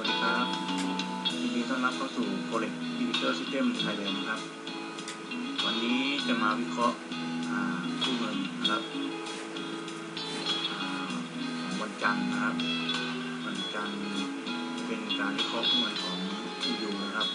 วัสดีครับยินดีต้อนรับเข้าสู่ Forex Digital System Thailand นะครับ วันนี้จะมาวิเคราะห์คู่เงินนะครับของวันจันทร์นะครับ วันจันทร์เป็นการวิเคราะห์คู่เงินของ EU นะครับ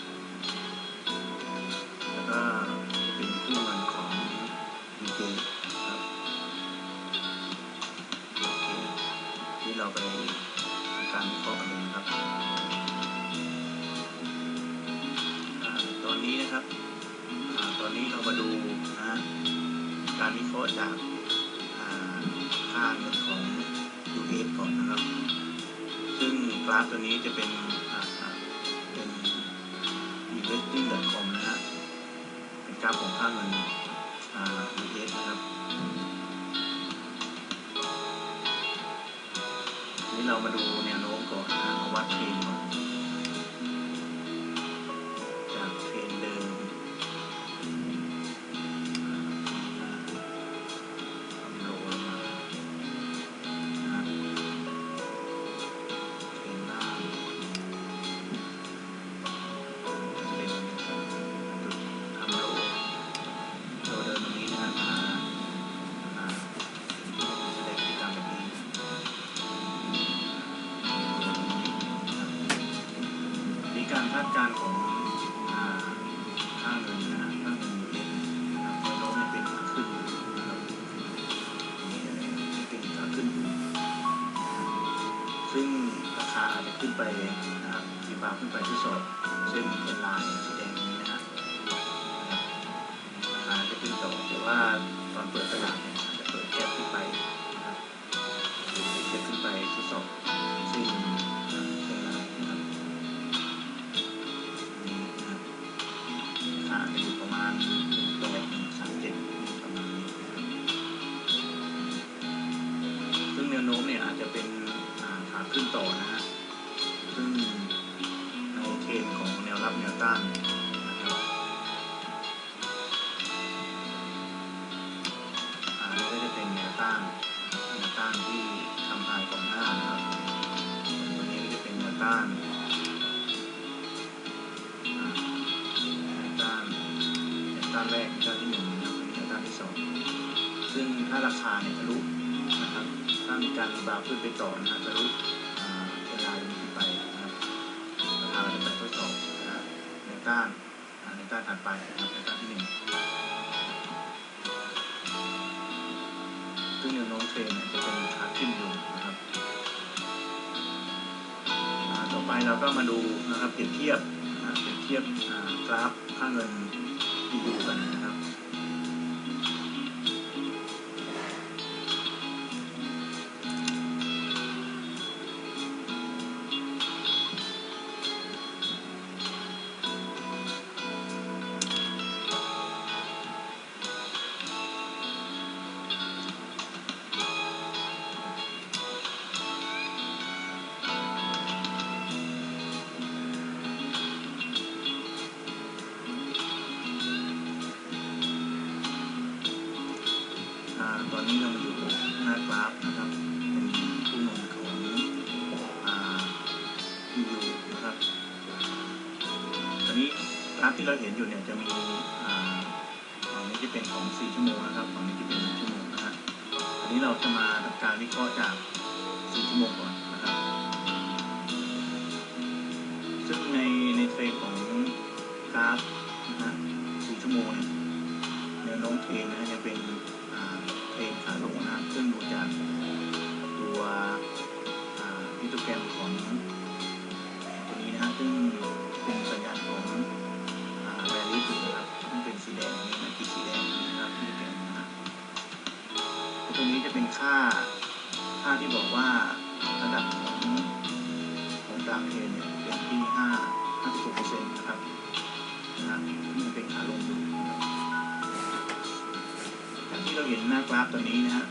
าฟตัวนี้จะเป็นเป็น investing.com นะฮะเป็นกราฟของค่าเงินอ่า US นะครับทีนี้เรามาดูแนวโน้มก่อนนะวัดเทรนด์ก่อน แนวต้านในต้านถัดไปนะครับในวต้านที่หนึ่งซึ่งแนวโน้มเทรนจะเป็นขาขึ้นอยู่นะครับต่อไปเราก็มาดูนะครับเปรียบเทียบเปรียบเทียบกราฟค่าเงิน EU กันนะครับ ราฟที่เราเห็นอยู่เนี่ยจะมีฝั่งนี้จะเป็นของ 4 ชั่วโมงนะครับฝั่งนี้จะเป็น1ชั่วโมงนะฮะอันนี้เราจะมาทำการวิเคราะห์จาก 4 ชั่วโมงก่อนนะครับ ซึ่งในในเทรนของกราฟนะฮะ4ชั่วโมงเนี่ยแนวโน้มเทรนนะฮะยังเป็นเทรนขาลงนะซึ่งดูจากตัวอ่าฮิสโตแกรมของ ค่า ค่าที่บอกว่าระดับของของกราฟเทนเนี่ยเป็นที่5 56เปอร์เซ็นต์นะครับนะมันี่เป็นขาลงอยู่นะครับจากที่เราเห็นหน้ากราฟตัวนี้นะฮะ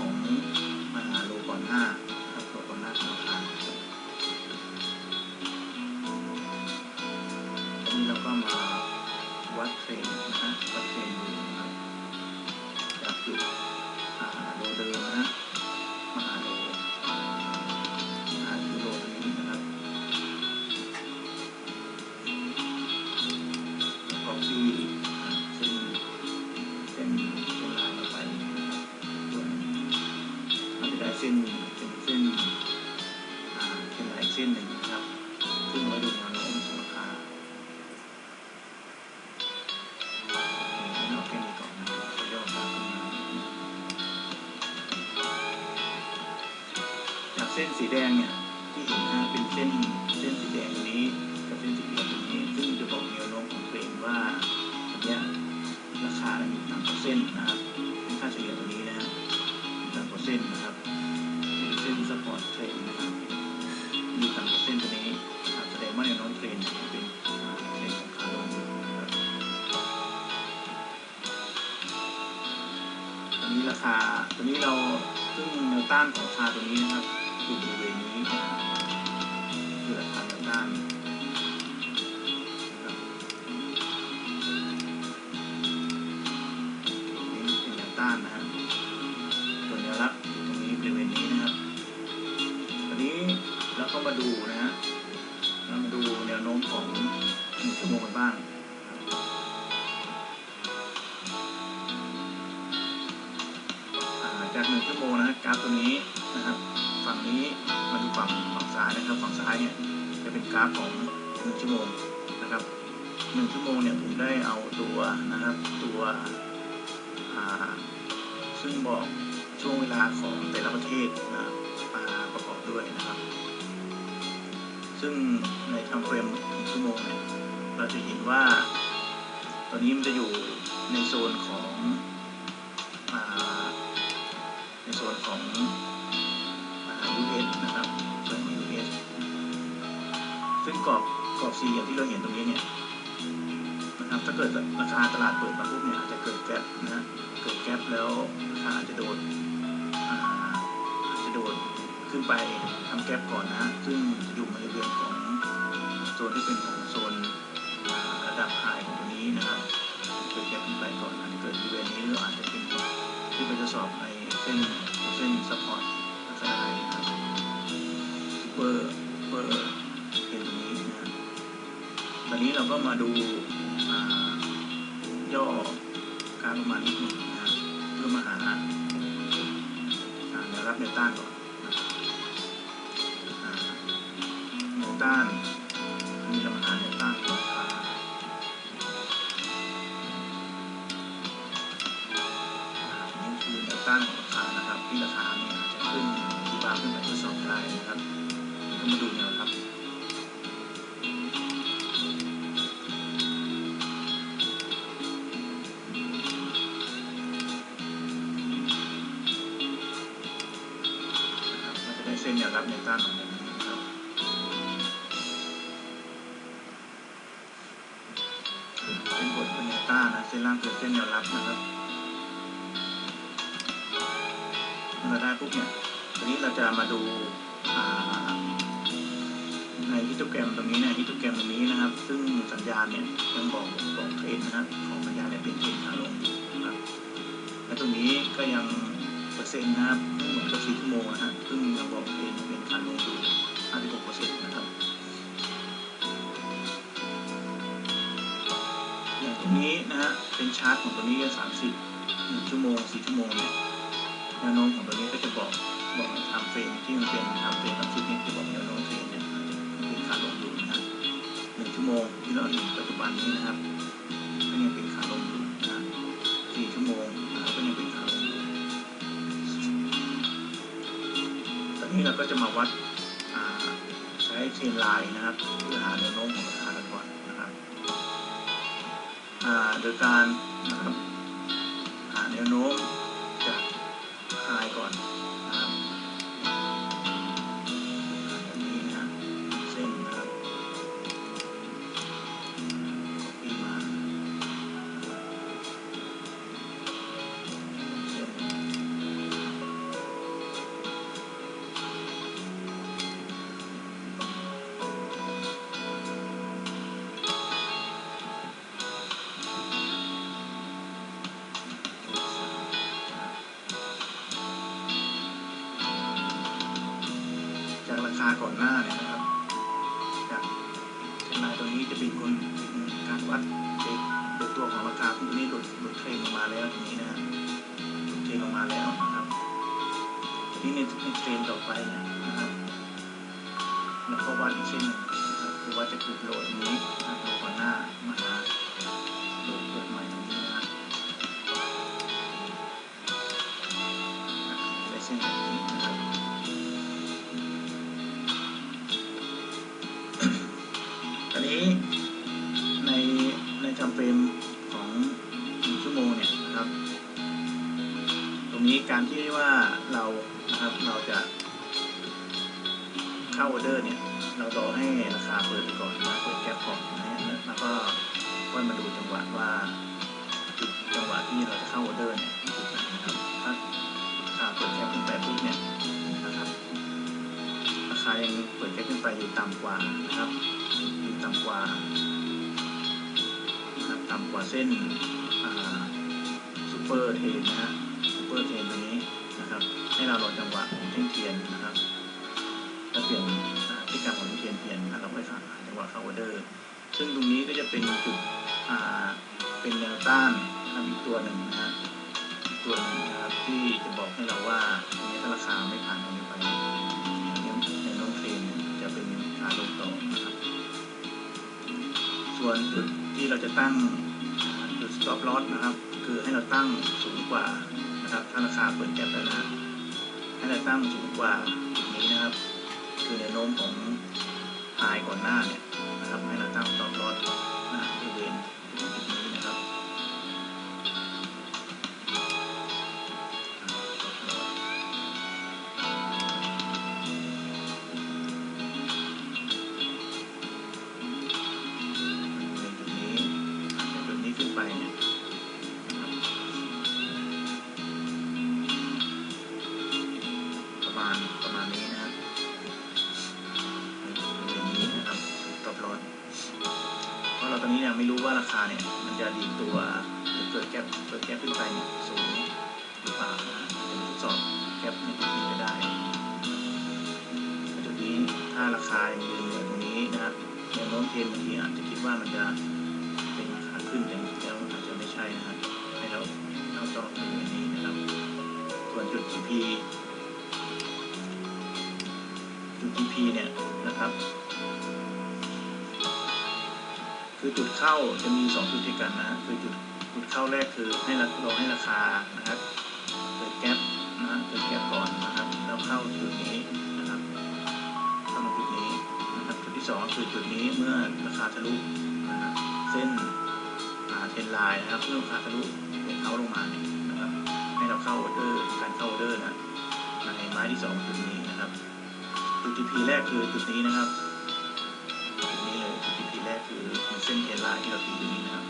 เในของอ่า US นะครับโซนของ US ซึ่งกรอบกรอบสี่อย่างที่เราเห็นตรงนี้เนี่ยนะครับถ้าเกิดราคาตลาดเปิดมาปุ๊บเนี่ยอาจจะเกิดแกลบนะฮะเกิดแกลบแล้วราคาอาจจะโดดอ่าจจะโดดขึ้นไปทำแกลบก่อนนะฮะซึ่งจะอยู่ในบริเวณของโซนที่เป็นของโซนระดับไฮของตัวนี้นะครับเกิดแกลบขึ้นไปก่อนอาจจะเกิดบริเวณนี้หรืออาจจะเป็นที่ไปทดสอบในเส้น เส้นสปอร์ตลักษณะไหนะครับซูเปอร์เปอร์เป็นตรงนี้นะตอนนี้เราก็มาดูย่อการลงมานิดหนึ่งนะเพื่อมาหาอ่าแนวรับแนวต้านก่อนแนวต้านอันนี้เราหาแนวต้านก่อนนี้คือแนวต้านของ ที่ราคาเนี่ยจะขึ้นที่บ้าขึ้นไปทดสอบได้นะครับก็มาดูแนวรับนะครับจะได้เส้นแนวรับแนวต้านของแบบนี้นะครับเป็นบทเป็นแนวต้านนะเส้นล่างเป็นเส้นแนวรับนะครับ ปุ๊บเนี่ยทีนี้เราจะมาดูาในฮิสโตแกรมตรงนี้นี่ยฮิสโตแกรมตรงนี้นะครับ ซึ่งสัญญาณเนี่ยยังบอกบอกเทรนด์นะครับของสัญญาณเนี่ยเป็นเทรนขาลงนะครับและตรงนี้ก็ยังเปอร์เซ็นต์นะครับเหมือนกับ4ชั่วโมงนะฮะซึ่งยังบอกเป็นเป็นการลงทุน56เปอร์เซ็นต์นะครับอย่างตรงนี้นะฮะเป็นชาร์ตของตัวนี้ก็30 1ชั่วโมง4ชั่วโมงเนี่ย แนวโน้มของตัวนี้ก็จะบอกบอกทม์เฟรมที่มันเป็นทม์เฟรม30เนี่ยจะบอกแนวโน้มเทรนเนี่ยเป็นขาลงอยู่นะฮะ1ชั่วโมงที่เราเห็นปัจจุบันนี้นะครับก็ยังเป็นขาลงอยู่นะฮะ4ชั่วโมงนะครับก็ยังเป็นขาลงอยู่ตอนนี้เราก็จะมาวัดใช้เทรนไลน์นะครับเพื่อหาแนวโน้มของราคากันก่อนนะครับโดยการนะครับหาแนวโน้ม รงนี้การที่ว่าเรานะครับเราจะเข้าออเดอร์เนี่ย เรารอให้ราคาเปิดไปก่อนนะเปิดแก๊ปก่อนนะฮะแล้วก็ค่อยมาดูจังหวะว่าจุดจังหวะที่เราจะเข้าออเดอร์เนี่ยจุดไหนนะครับถ้าราคาเปิดแก๊ปขึ้นไปปุ๊บเนี่ยนะครับราคายังเปิดแก๊ปขึ้นไปอยู่ต่ำกว่านะครับอยู่ต่ำกว่านะครับต่ำกว่าเส้นซูเปอร์เทนนะฮะ เปอร์เทนตรงนี้นะครับ ให้เรารอจังหวะของเส้นเทียนนะครับถ้าเปลี่ยนพฤติกรรมของเทียนเปลี่ยนเราค่อยหาจังหวะเข้าออเดอร์ ซึ่งตรงนี้ก็จะเป็นจุดเป็นแนวต้านนะครับอีกตัวหนึ่งนะฮะตัวหนึ่งนะครับที่จะบอกให้เราว่าตรงนี้ถ้าราคาไม่ผ่านตรงนี้ไปเนี่ยในน้องเทรนเนี่ยจะเป็นขาลงต่อนะครับ ส่วนจุดที่เราจะตั้งจุด stop loss นะครับ คือให้เราตั้งสูงกว่า นะครับ ถ้าราคาเปิดแก็บแล้วนะให้เราตั้งสูงกว่าจุดนี้นะครับ คือแนวโน้มของพายก่อนหน้าเนี่ยนะครับให้เราตั้งต่อรอ ถ้าราคายังยืนเหนือตรงนี้นะครับแนวโน้มเทรนบางทีอาจจะคิดว่ามันจะเป็นขาคาขึ้นแต่จริงแล้วอาจจะไม่ใช่นะครับให้เราเอาจอบดูอย่างนี้นะครับ ส่วนจุด GP จุด GP เนี่ยนะครับ คือจุดเข้าจะมีสองจุดด้วยกันนะคือจุดจุดเข้าแรกคือให้เราเราให้ราคานะครับเกิดแก๊ปนะฮะเกิดแก๊ปก่อนนะครับแล้วเข้าจุดนี้ นะครับจุดที่สองก็คือจุดนี้เมื่อราคาทะลุนะฮะเส้นเทนไลน์นะครับเมื่อราคาทะลุเป็นเขาลงมานะครับให้เราเข้าออเดอร์การเข้าออเดอร์นะในไม้ที่สองจุดนี้นะครับจุด TP แรกคือจุดนี้นะครับจุดนี้เลยจุด TP แรกคือเส้นเทนไลน์ที่เราตีอยู่นี้นะครับ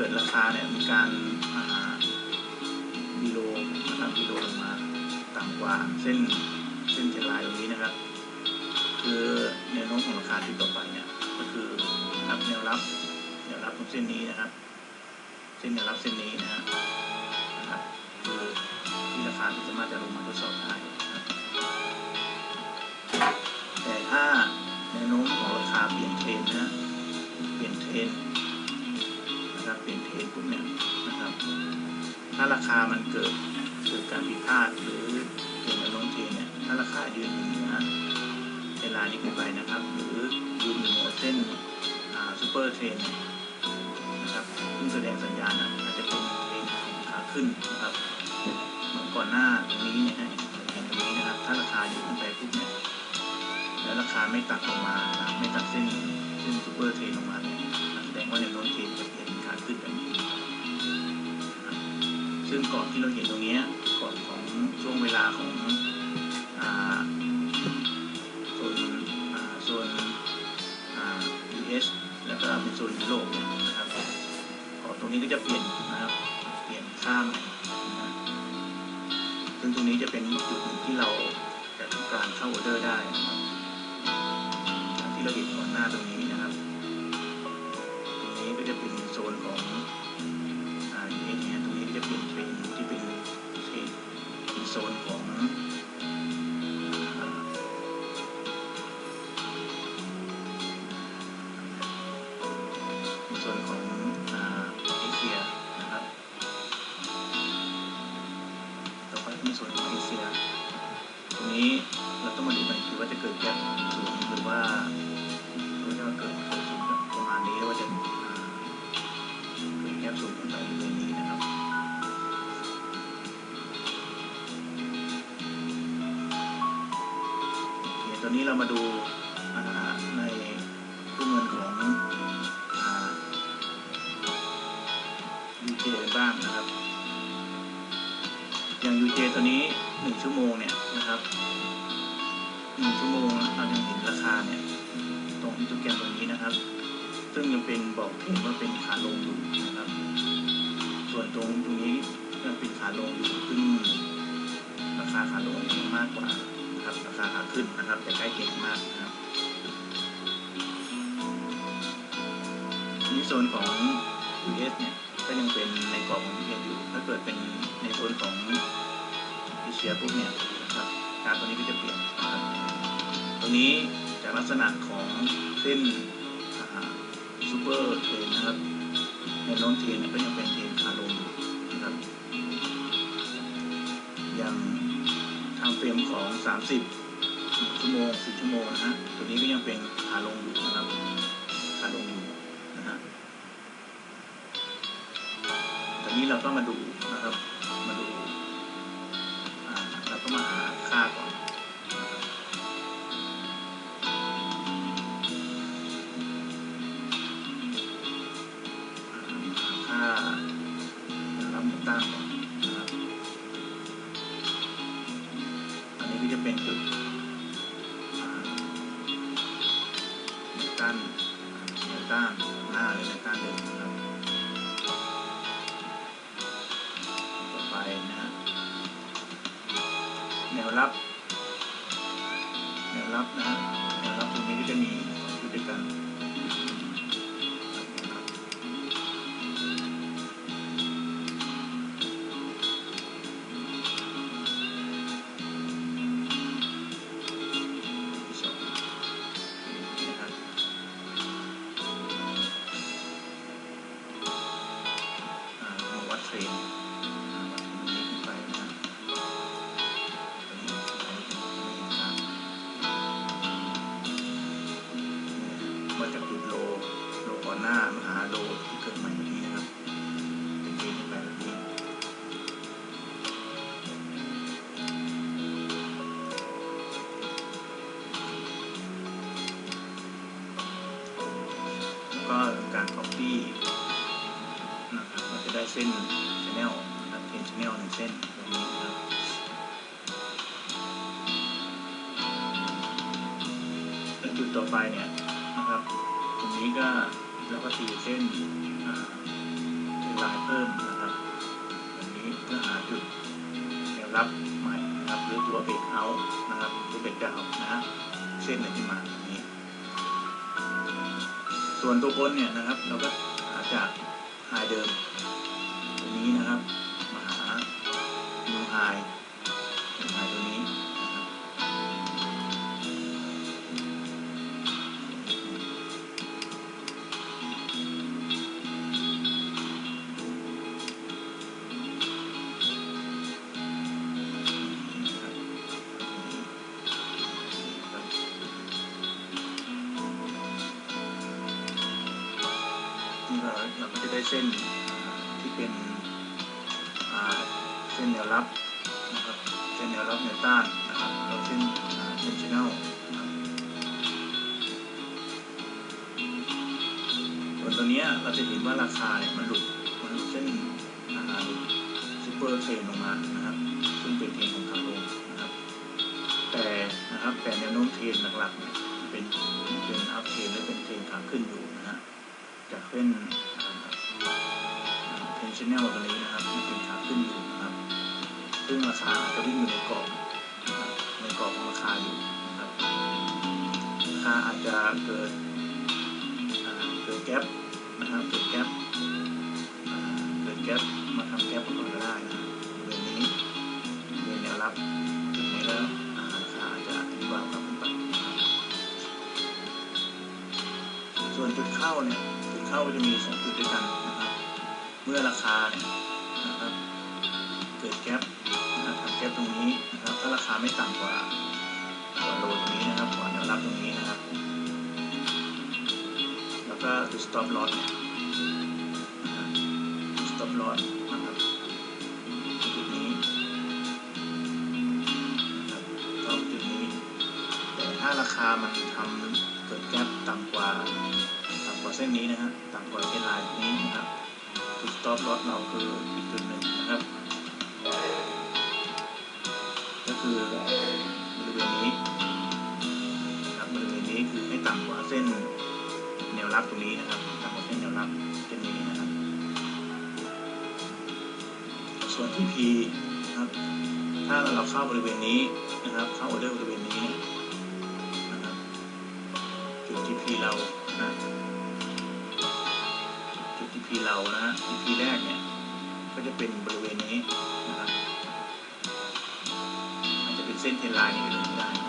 เกิดราคาเนี่ยมีการอ่าดีโลนะครับดีโลลงมาต่ำกว่าเส้นเส้นเทรนลน์ตรงนี้นะครับ คือแนวโน้มของราคาจุดต่อไปเนี่ยก็คือรับแนวรับแนวรับตรงเส้นนี้นะครับ เส้นแนวรับเส้นนี้นะฮะนะครับคือที่ราคาที่สามารถจะลงมาทดสอบได้แต่ถ้าแนวโน้มของราคาเปลี่ยนเทรนนะเปลี่ยนเทรน ด์นเปลี่ยนเทรนด์ปุ๊บเนี่ยนะครับ ถ้าราคามันเกิดเกิดการผิดพลาดหรือเกิดแนวโน้มเทเนี่ยถ้าราคายืนอยู่เหนือเวลานี้ขึ้นไปนะครับ หรือยืนเหนือเส้นซูเปอร์เทรนนะครับซึ่งแสดงสัญญาณอาจจะเป็นเทรนของขาขึ้นนะครับเหมือนก่อนหน้าตรงนี้นะฮะเห็นตรงนี้นะครับ ถ้าราคาอยู่ขึ้นไปปุ๊บเนี่ยแล้วราคาไม่ตัดลงมา ไม่ตัดเส้นเส้นซูเปอร์เทรนลงมาเนี่ยแสดงว่าแนวโน้ม กรอบที่เราเห็นตรงนี้กรอบของช่วงเวลาของโซนโซน US แล้วก็เป็นโซนยุโรปนะครับกรอบตรงนี้ก็จะเปลี่ยนนะครับเปลี่ยนข้ามซึ่งตรงนี้จะเป็นจุดหนึ่งที่เราจะทำการเข้าออเดอร์ได้นะครับที่เราเห็นก่อนหน้าตรงนี้นะครับ ตรงนี้ก็จะเป็นโซนของ เป็นโนนี้เรามาดูในตู้เงินของอ่า UK บ้างนะครับ อย่าง UJ ตัวนี้หนึ่งชั่วโมงเนี่ยนะครับหนึ่งชั่วโมงเรายังเห็นราคาเนี่ยตรงอินโตรแกรมตรงนี้นะครับ ซึ่งยังเป็นบอกเห็นว่าเป็นขาลงอยู่นะครับ ส่วนตรงตรงนี้ยังเป็นขาลงอยู่ซึ่งราคาขาลงยังมากกว่า นะครับราคาขาขึ้นนะครับแต่ใกล้เคียงมากนะครับทีนี้โซนของ US เนี่ยก็ยังเป็นในกรอบของ US อยู่ ถ้าเกิดเป็นในโซนของเอเชียปุ๊บเนี่ยนะครับการตัวนี้ก็จะเปลี่ยนนะครับตรงนี้จากลักษณะของเส้นซูเปอร์เทรนนะครับในโน้นเทรนเนี่ยก็ยังเป็นเทรนขาลงนะครับอย่าง เฟรมของ 30ชั่วโมง10ชั่วโมงนะฮะตัวนี้ก็ยังเป็นขาลงอยู่นะครับขาลงอยู่นะฮะตอนนี้เราก็มาดูนะครับ ไปเนี่ยนะครับตรงนี้ก็เราก็ตีเส้นเป็นลายเพิ่มนะครับแบบนี้เพื่อหาจุดแนวรับใหม่นะครับหรือตัวเบรกเอาท์นะครับตัวเบรกดาวนะฮะเส้นไหนขึ้นมาแบบนี้ ส่วนตัวบนเนี่ยนะครับเราก็หาจากไฮเดิมตัวนี้นะครับมาหานิวไฮ ต้านนะครับแล้วเส้นอ่าเส้นชแนลนะครับส่วนตัวเนี้ยเราจะเห็นว่าราคาเนี่ยมันหลุดมันหลุดเส้นอ่าหลุดซูเปอร์เทรนลงมานะครับซึ่งเป็นเทรนของขาลงนะครับ แต่นะครับแต่แนวโน้มเทรนหลักๆเนี่ยเป็นเป็นอัพเทรนและเป็นเทรนขาขึ้นอยู่นะฮะจากเส้นเทนชแนลตัวนี้นะครับเป็นขาขึ้นอยู่นะครับ ซึ่งราคาจะวิ่งอยู่ในกรอบ กรอบของราคาอยู่ครับราคาอาจจะเกิดเกิดแกลบนะครับเกิดแกลบเกิดแกลบมาทำแกลบก่อนก็ได้นะบริเวณนี้บริเวณแนวรับจุดนี้แล้วอ่าราคาอาจจะดีกว่ากลับขึ้นไปส่วนจุดเข้าเนี่ยจุดเข้าจะมีสองจุดด้วยกันนะครับ เมื่อราคาเนี่ยนะครับเกิดแก๊ปะครับทำแก๊ปตรงนี้นะครับถ้าราคาไม่ต่ำกว่ากว่าโลตรงนี้นะครับกว่าแนวรับตรงนี้นะครับ แล้วก็จุด stop loss เนี่ยนะครับจุด stop loss นะครับจุดนี้นะครับจุดนี้ แต่ถ้าราคามันทำเกิดแก๊ปต่ำกว่าต่ำกว่าเส้นนี้นะฮะต่ำกว่าเส้นลายนี้นะครับจุด stop loss เราคืออีกจุดหนึ่ง เส้นแนวรับตรงนี้นะครับต่ำกว่าเส้นแนวรับเส้นนี้นะครับ ส่วนที่ P นะครับ ถ้าเราเข้าบริเวณนี้นะครับ เข้าออเดอร์บริเวณนี้นะครับจุดที่ P เรานะจุดที่ P เรานะฮะที่ P แรกเนี่ยก็จะเป็นบริเวณนี้นะครับอาจจะเป็นเส้นเทนไลน์นี่ก็ดูได้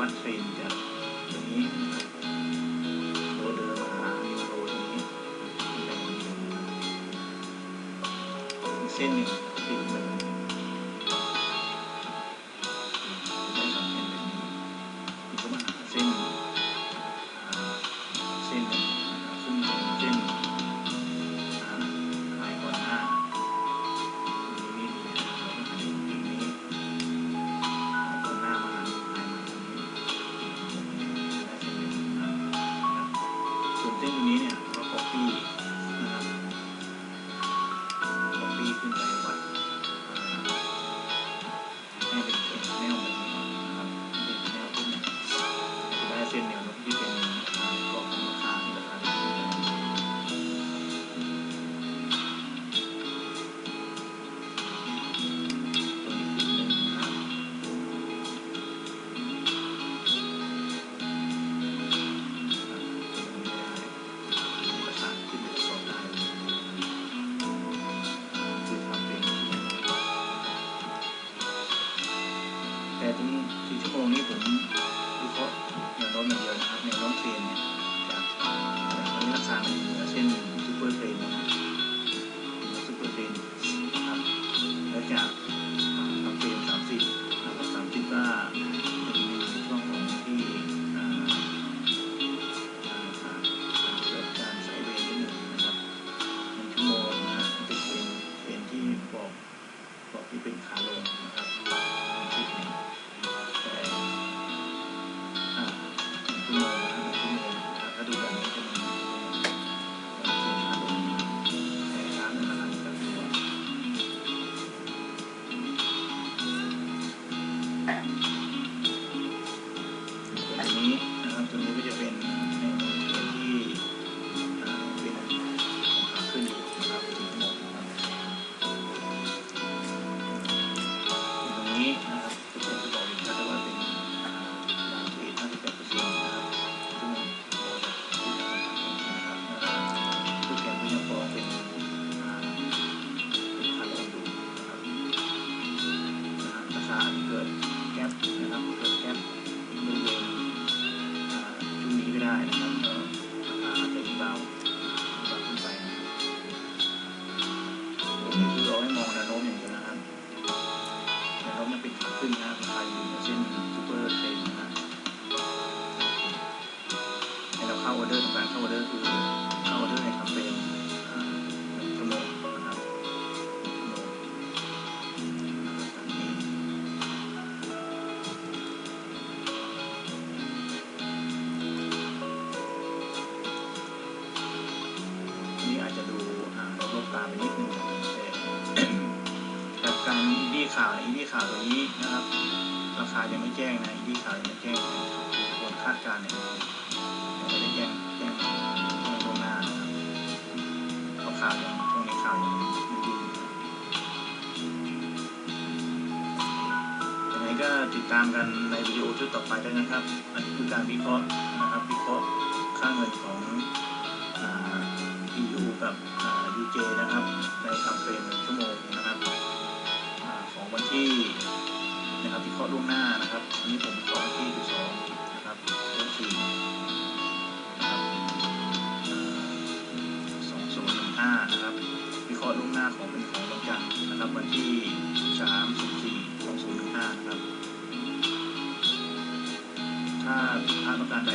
ปฏิวัติเท 我的，反正我的。是 ล่วงหน้านะครับอันนี้ผมสองที่สองนะครับสองสี่นะครับสองส่วนหนึ่งห้านะครับ วิเคราะห์ล่วงหน้าของเป็นของรับจันนะครับวันที่สามสิบสี่สองศูนย์หนึ่งห้านะครับ ถ้าผิาประการใด